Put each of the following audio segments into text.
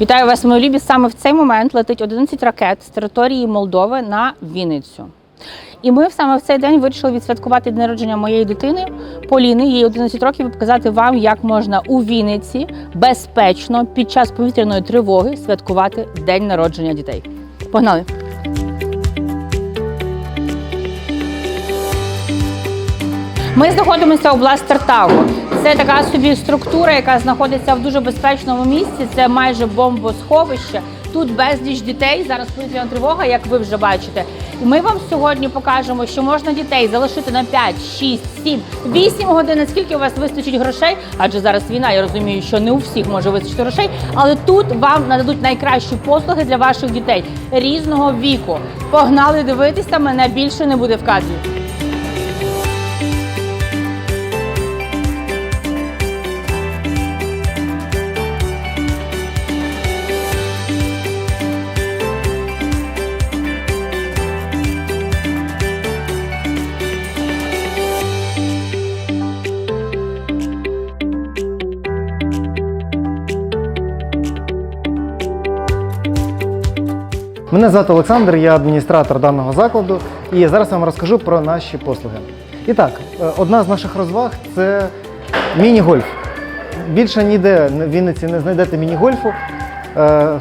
Вітаю вас, мої любі. Саме в цей момент летить 11 ракет з території Молдови на Вінницю. І ми саме в цей день вирішили відсвяткувати день народження моєї дитини Поліни, їй 11 років, і показати вам, як можна у Вінниці безпечно під час повітряної тривоги святкувати день народження дітей. Погнали! Ми знаходимося у Бластертаур. Це така собі структура, яка знаходиться в дуже безпечному місці. Це майже бомбосховище. Тут безліч дітей. Зараз повітряна тривога, як ви вже бачите. І ми вам сьогодні покажемо, що можна дітей залишити на 5, 6, 7, 8 годин. Скільки у вас вистачить грошей? Адже зараз війна, я розумію, що не у всіх може вистачити грошей, але тут вам нададуть найкращі послуги для ваших дітей різного віку. Погнали дивитися, мене більше не буде в Мене звати Олександр, я адміністратор даного закладу, і зараз я вам розкажу про наші послуги. І так, е, одна з наших розваг це міні-гольф. Більше ніде в Вінниці не знайдете міні-гольфу. Е,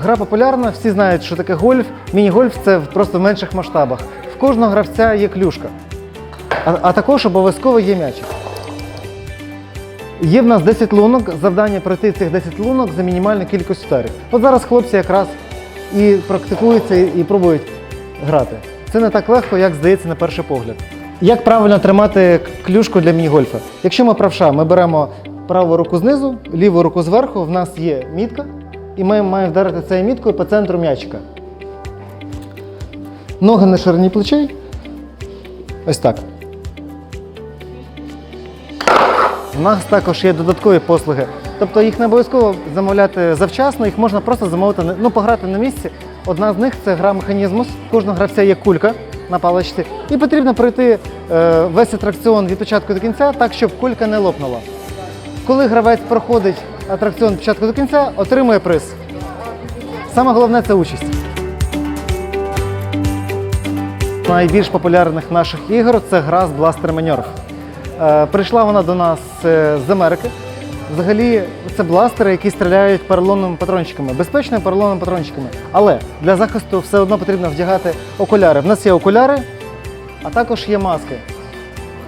Гра популярна, всі знають, що таке гольф. Міні-гольф це просто в менших масштабах. В кожного гравця є клюшка, а, також обов'язково є м'ячик. Є в нас 10 лунок, завдання пройти цих 10 лунок за мінімальну кількість ударів. От зараз хлопці якраз і практикуються і пробують грати. Це не так легко, як здається на перший погляд. Як правильно тримати клюшку для міні-гольфа? Якщо ми правша, ми беремо праву руку знизу, ліву руку зверху, в нас є мітка, і ми маємо вдарити цією міткою по центру м'ячика. Ноги на ширині плечей. Ось так. У нас також є додаткові послуги. Тобто їх не обов'язково замовляти завчасно, їх можна просто замовити, ну, пограти на місці. Одна з них це гра механізмус. Кожного гравця є кулька на паличці. І потрібно пройти е, весь атракціон від початку до кінця так, щоб кулька не лопнула. Коли гравець проходить атракціон від початку до кінця, отримує приз. Саме головне це участь. Найбільш популярних наших ігор це гра з Nerf. Е, Прийшла вона до нас е, з Америки. Взагалі, це бластери, які стріляють поролоновими патрончиками, безпечними поролоновими патрончиками. Але для захисту все одно потрібно вдягати окуляри. В нас є окуляри, а також є маски.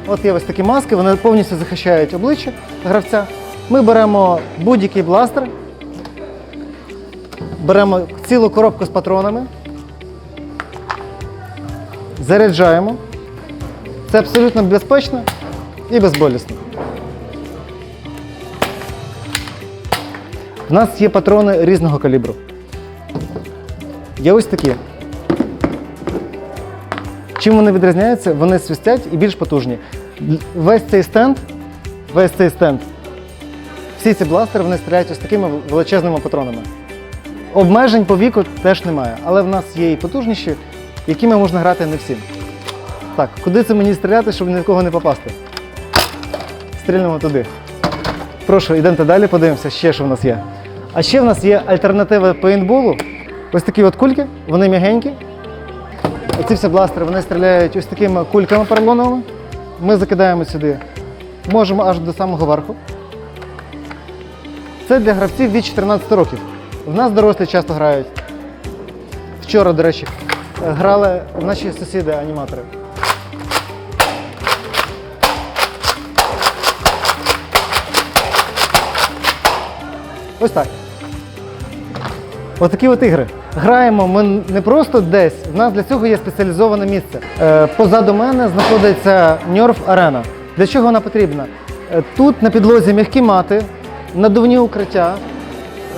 От є ось такі маски, вони повністю захищають обличчя гравця. Ми беремо будь-який бластер, беремо цілу коробку з патронами, заряджаємо. Це абсолютно безпечно і безболісно. У нас є патрони різного калібру. Є ось такі. Чим вони відрізняються? Вони свистять і більш потужні. Весь цей стенд, весь цей стенд, всі ці бластери вони стріляють ось такими величезними патронами. Обмежень по віку теж немає, але в нас є і потужніші, якими можна грати не всім. Так, куди це мені стріляти, щоб ні в кого не попасти? Стрільнемо туди. Прошу, йдемте далі, подивимося, ще що в нас є. А ще в нас є альтернатива пейнтболу. Ось такі от кульки, вони м'ягенькі. Оці всі бластери вони стріляють ось такими кульками поролоновими. Ми закидаємо сюди. Можемо аж до самого верху. Це для гравців від 14 років. В нас дорослі часто грають. Вчора, до речі, грали наші сусіди-аніматори. Ось так. Отакі от ігри. Граємо ми не просто десь, в нас для цього є спеціалізоване місце. Е, позаду мене знаходиться Ньорф Арена. Для чого вона потрібна? Е, тут на підлозі м'які мати, надувні укриття.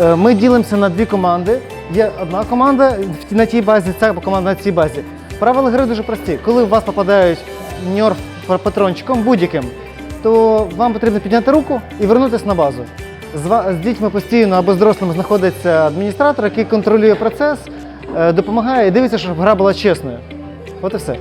Е, ми ділимося на дві команди. Є одна команда на тій базі, ця команда на цій базі. Правила гри дуже прості. Коли в вас попадають Ньорф патрончиком будь-яким, то вам потрібно підняти руку і вернутися на базу. З, дітьми постійно або з дорослими знаходиться адміністратор, який контролює процес, е, допомагає і дивиться, щоб гра була чесною. От і все.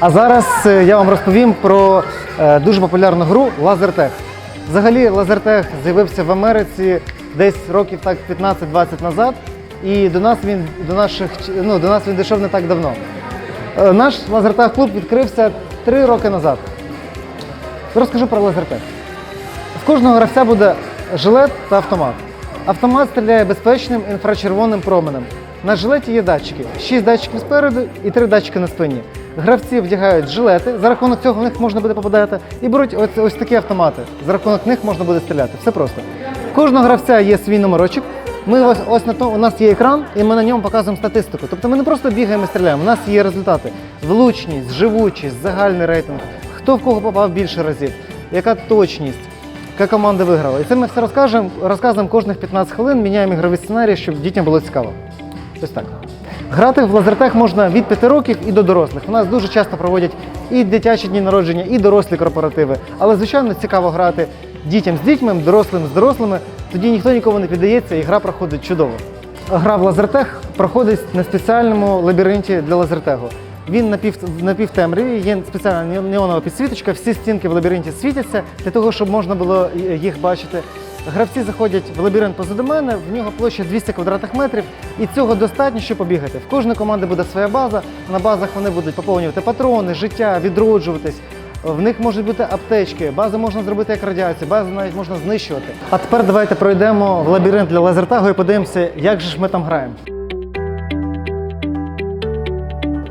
А зараз е, я вам розповім про е, дуже популярну гру Лазертег. Взагалі, Лазертег з'явився в Америці десь років так 15-20 назад, і до нас він до наших ну, до нас він дійшов не так давно. Е, Наш Лазертег клуб відкрився 3 роки назад. Розкажу про Лазертег. В кожного гравця буде жилет та автомат. Автомат стріляє безпечним інфрачервоним променем. На жилеті є датчики, 6 датчиків спереду і 3 датчики на спині. Гравці вдягають жилети, за рахунок цього в них можна буде попадати, і беруть ось, ось такі автомати. За рахунок них можна буде стріляти. Все просто. В кожного гравця є свій номерочок. Ми ось, ось на тому, у нас є екран, і ми на ньому показуємо статистику. Тобто ми не просто бігаємо і стріляємо, у нас є результати: влучність, живучість, загальний рейтинг, хто в кого попав більше разів, яка точність, яка команда виграла. І це ми все розкажемо, розказуємо кожних 15 хвилин, міняємо ігрові сценарії, щоб дітям було цікаво. Ось так. Грати в лазертег можна від 5 років і до дорослих. У нас дуже часто проводять і дитячі дні народження, і дорослі корпоративи. Але, звичайно, цікаво грати дітям з дітьми, дорослим з дорослими. Тоді ніхто нікому не піддається, і гра проходить чудово. Гра в лазертег проходить на спеціальному лабіринті для лазертегу. Він напів, напівтемряві, є спеціальна неонова підсвіточка, всі стінки в лабіринті світяться для того, щоб можна було їх бачити. Гравці заходять в лабіринт позаду мене, в нього площа 200 квадратних метрів, і цього достатньо, щоб побігати. В кожної команди буде своя база. На базах вони будуть поповнювати патрони, життя, відроджуватись. В них можуть бути аптечки, бази можна зробити як радіацію, бази навіть можна знищувати. А тепер давайте пройдемо в лабіринт для лазертагу і подивимося, як же ж ми там граємо.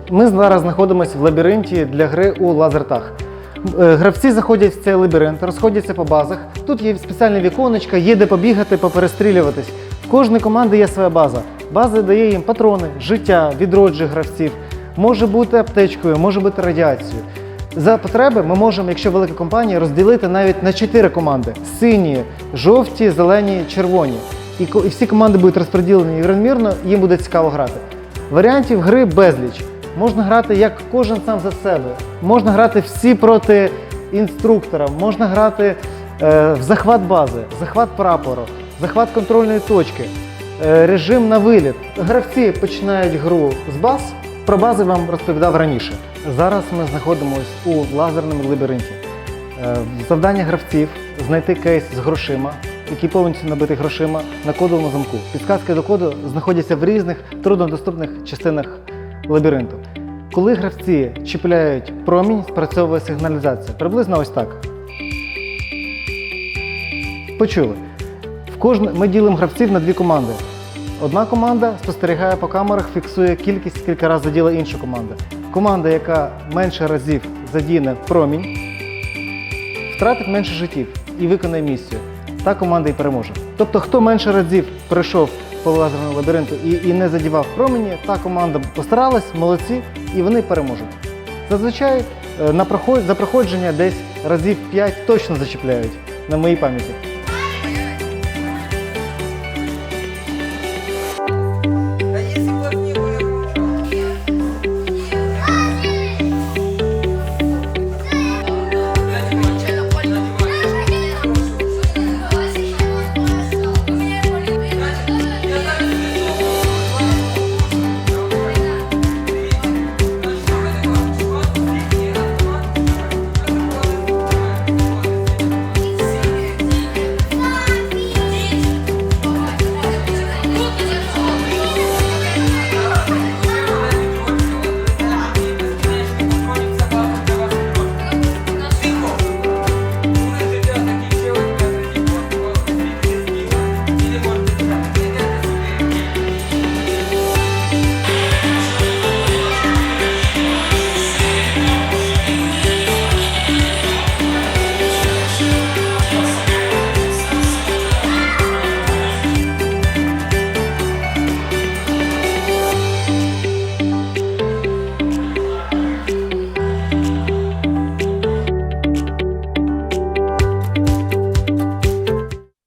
Ми зараз знаходимося в лабіринті для гри у лазертаг. Е, Гравці заходять в цей лабіринт, розходяться по базах. Тут є спеціальні віконечка, є де побігати, поперестрілюватись. В кожної команди є своя база. База дає їм патрони, життя, відроджує гравців. Може бути аптечкою, може бути радіацією. За потреби ми можемо, якщо велика компанія, розділити навіть на чотири команди: сині, жовті, зелені, червоні. І всі команди будуть розподілені рівномірно, їм буде цікаво грати. Варіантів гри безліч. Можна грати як кожен сам за себе. Можна грати всі проти інструктора, можна грати е, в захват бази, захват прапору, захват контрольної точки, е, режим на виліт. Гравці починають гру з баз. Про бази вам розповідав раніше. Зараз ми знаходимося у лазерному лабіринті. Е, Завдання гравців знайти кейс з грошима, який повністю набитий грошима на кодовому замку. Підказки до коду знаходяться в різних труднодоступних частинах лабіринту. Коли гравці чіпляють промінь, спрацьовує сигналізація. Приблизно ось так. Почули. В кожне... Ми ділимо гравців на дві команди. Одна команда спостерігає по камерах, фіксує кількість, скільки разів заділа інша команда. Команда, яка менше разів задіне промінь, втратить менше життів і виконає місію. Та команда і переможе. Тобто, хто менше разів пройшов по лазерному лабіринту і, і не задівав промені, та команда постаралась, молодці, і вони переможуть. Зазвичай е, на проход... за проходження десь разів 5 точно зачіпляють на моїй пам'яті.